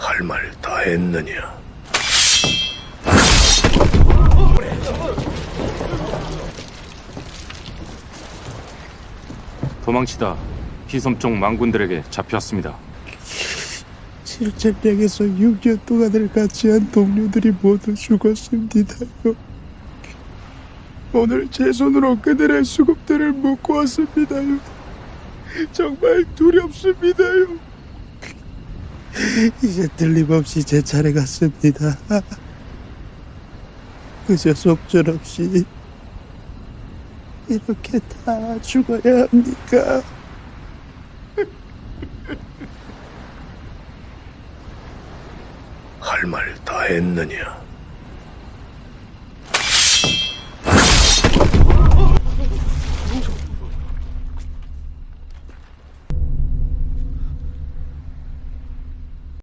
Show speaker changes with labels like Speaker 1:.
Speaker 1: 할 말 다 했느냐?
Speaker 2: 도망치다 피섬 쪽 망군들에게 잡혔습니다.
Speaker 3: 실전량에서 6년 동안을 같이 한 동료들이 모두 죽었습니다요. 오늘 제 손으로 그들의 수급들을 묶고 왔습니다요. 정말 두렵습니다요. 이제 틀림없이 제 차례 같습니다. 그저 속절없이 이렇게 다 죽어야 합니까?
Speaker 1: 할 말 다 했느냐?